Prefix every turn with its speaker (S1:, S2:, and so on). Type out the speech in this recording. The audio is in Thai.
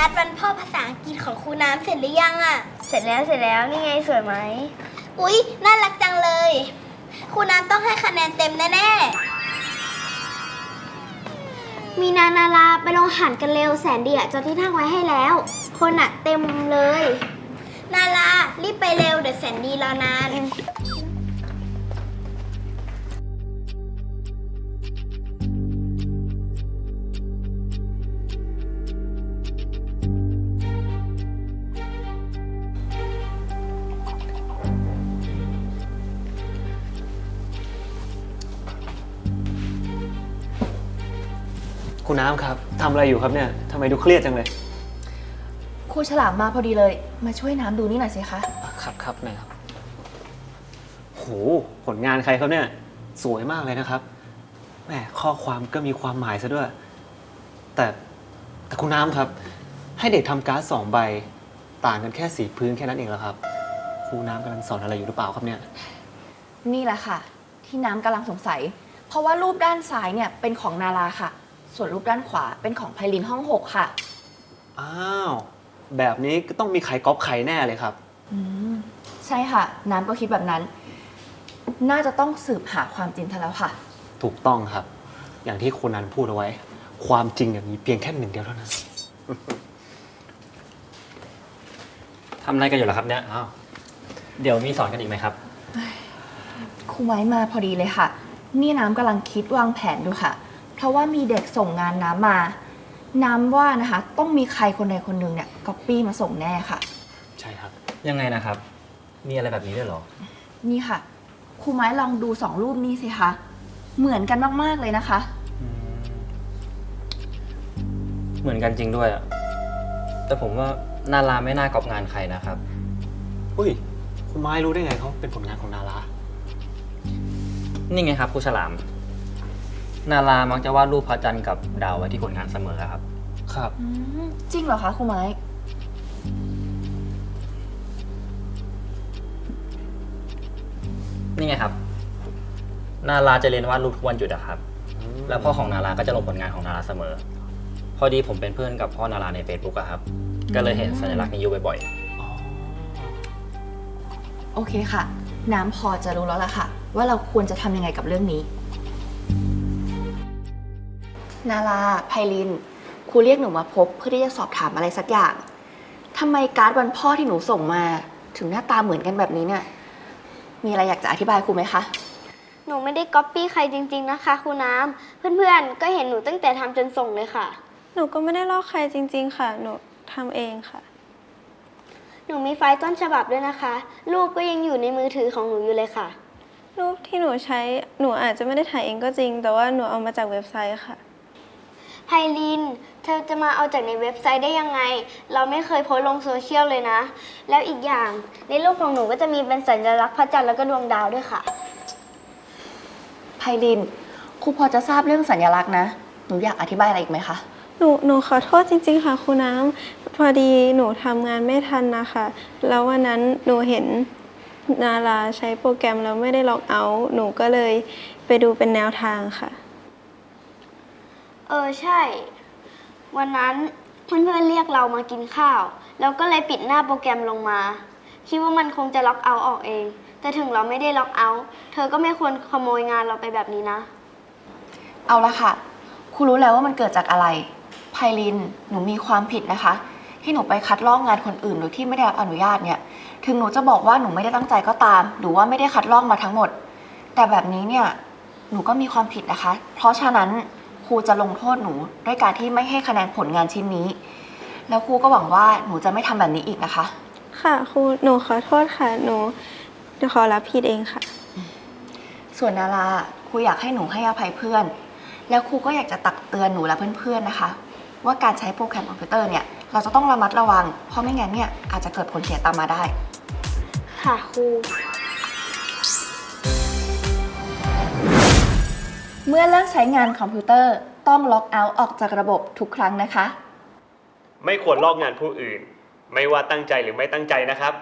S1: วาดพ่อภาษาอังกฤษของครูน้ำเสร็จ
S2: หรือยังอะ
S1: เสร็จแล้วเสร็จแล้วนี่ไงสวยไหม
S2: อุ๊ย น่ารักจังเลย ครูน้ำต้องให้คะแนนเต็มแน่
S1: มีนานาราไปลงอาหันกันเร็วแสนดีอะจดที่ทั้งไว้ให้แล้ว คนอะเต็มเลย
S2: ๆ นารารีบไปเร็วเดี๋ยวแสนดีรอนาน
S3: คุณน้ำครับทำอะไรอยู่ครับเนี่ยทำไมดูเครียดจังเลย
S4: ครูฉลามมาพอดีเลย มาช่วยน้ำดูนี่หน่อยสิคะ
S3: ครับครับหนะครับโหผลงานใครครับเนี่ย สวยมากเลยนะครับแหมข้อความก็มีความหมายซะด้วย แต่แต่คุณน้ำครับ ให้เด็กทำการ์ดสองใบ ต่างกันแค่สีพื้นแค่นั้นเองเหรอครับ ครูน้ำกำลังสอนอะไรอยู่หรือเปล่าครับเนี่ย
S4: นี่แหละค่ะ ที่น้ำกำลังสงสัย เพราะว่ารูปด้านซ้ายเนี่ยเป็นของนาราค่ะ ส่วนรูปด้านขวาเป็นของไพลินห้องหกค่ะ
S3: อ้าว แบบนี้ก็ต้องมีใครก๊อปใครแน่เลยครับ
S4: อืม ใช่ค่ะ น้ำก็คิดแบบนั้น น่าจะต้องสืบหาความจริงเท่าแล้วค่ะ
S3: ถูกต้องครับ อย่างที่คุณนันพูดเอาไว้ ความจริงเนี่ยมีเพียงแค่หนึ่งเดียวเท่านั้น
S5: ทำอะไรกันอยู่เหรอครับเนี่ย
S3: อ้าว
S5: เดี๋ยวมีสอนกันอีกไหมครับ
S4: ครูไว้มาพอดีเลยค่ะ นี่น้ำกำลังคิดวางแผนดูค่ะ เพราะว่ามีเด็กส่งงานน้ำมา น้ำว่านะคะ ต้องมีใครคนใดคนหนึ่งเนี่ยก๊อปปี้มาส่งแน่ค่ะ
S3: ใช่ครับ
S5: ยังไงนะครับ มีอะไรแบบนี้ด้วยเหรอ
S4: นี่ค่ะครูไม้ลองดูสองรูปนี้สิคะเหมือนกันมากๆเลยนะคะ
S5: เหมือนกันจริงด้วยอะแต่ผมว่านาราไม่น่ากอบงานใครนะครับ
S3: อุ้ย คุณไม้รู้ได้ไงเขาเป็นผลงานของนารา
S5: นี่ไงครับครูฉลาม นารามักจะวาดรูปพระจันทร์กับดาวไว้ที่ผลงานเสมอครับ
S3: ครับ
S4: อืมจริงเหรอคะครูไม้
S5: นี่ไงครับ นาราจะเรียนวาดรูปทุกวันหยุดอะครับ แล้วพ่อของนาราก็จะลงผลงานของนาราเสมอ พอดีผมเป็นเพื่อนกับพ่อนาราใน Facebook อะครับ ก็เลยเห็นสัญลักษณ์นี้อยู่บ่อย
S3: อ๋อ
S4: โอเคค่ะ น้ำพอจะรู้แล้วล่ะค่ะ ว่าเราควรจะทำยังไงกับเรื่องนี้ นาราไพลิน ครูเรียกหนูมาพบเพื่อที่จะสอบถามอะไรสักอย่าง ทำไมการ์ดวันพ่อที่หนูส่งมา ถึงหน้าตาเหมือนกันแบบนี้เนี่ย มีอะไรอยากจะอธิบายครูไหมคะ
S1: หนูไม่ได้ก๊อปปี้ใครจริง ๆ นะคะครูน้ำ เพื่อนๆ ก็เห็นหนูตั้งแต่ทำจนส่งเลยค่ะ
S6: หนูก็ไม่ได้ลอกใครจริง ๆ ค่ะ หนูทำเองค่ะ
S1: หนูมีไฟล์ต้นฉบับด้วยนะคะ รูปก็ยังอยู่ในมือถือของหนูอยู่เลยค่ะ
S6: รูปที่หนูใช้หนูอาจจะไม่ได้ถ่ายเองก็จริง แต่ว่าหนูเอามาจากเว็บไซต์ค่ะ
S1: ไพลิน เธอจะมาเอาจากในเว็บไซต์ได้ยังไง เราไม่เคยโพสต์ลงโซเชียลเลยนะ แล้วอีกอย่างในรูปของหนูก็จะมีเป็นสัญลักษณ์พระจันทร์แล้วก็ดวงดาวด้วยค่ะ
S4: ไพลิน ครูพอจะทราบเรื่องสัญลักษณ์นะ หนูอยากอธิบายอะไรอีกไหมคะ
S6: หนูหนูขอโทษจริง ๆ ค่ะครูน้ำพอดีหนูทำงานไม่ทันนะคะ แล้ววันนั้นหนูเห็นนาราใช้โปรแกรมแล้วไม่ได้ล็อกเอาท์หนูก็เลยไปดูเป็นแนวทางค่ะ
S1: เออใช่ วันนั้นเพื่อนๆเรียกเรามากินข้าว แล้วก็เลยปิดหน้าโปรแกรมลงมา คิดว่ามันคงจะล็อกเอาท์ออกเอง แต่ถึงเราไม่ได้ล็อกเอาท์เธอก็ไม่ควรขโมยงานเราไปแบบนี้นะ
S4: เอาละค่ะครูรู้แล้วว่ามันเกิดจากอะไร ไพลิน หนูมีความผิดนะคะ ที่หนูไปคัดลอกงานคนอื่นโดยที่ไม่ได้รับอนุญาตเนี่ย ถึงหนูจะบอกว่าหนูไม่ได้ตั้งใจก็ตาม หรือว่าไม่ได้คัดลอกมาทั้งหมด แต่แบบนี้เนี่ย หนูก็มีความผิดนะคะ เพราะฉะนั้น รูจะลงโทษหนูด้วยการที่ไม่ให้คะแนนผลงานชิ้นนี้ แล้วครูก็หวังว่าหนูจะไม่ทำแบบนี้อีกนะคะ
S6: ค่ะครูหนูขอโทษค่ะ หนูหนูขอรับผิดเองค่ะ
S4: ส่วนนาราครูอยากให้หนูให้อภัยเพื่อน แล้วครูก็อยากจะตักเตือนหนูและเพื่อนๆนะคะ ว่าการใช้โปรแกรมคอมพิวเตอร์เนี่ยเราจะต้องระมัดระวัง เพราะไม่งั้นเนี่ยอาจจะเกิดผลเสียตามมาได้
S1: ค่ะครู
S4: เมื่อเลิกใช้งานคอมพิวเตอร์ต้องล็อกเอาท์ออกจากระบบทุกครั้งนะคะ
S3: ไม่ควรลอกงานผู้อื่น ไม่ว่าตั้งใจหรือไม่ตั้งใจนะครับ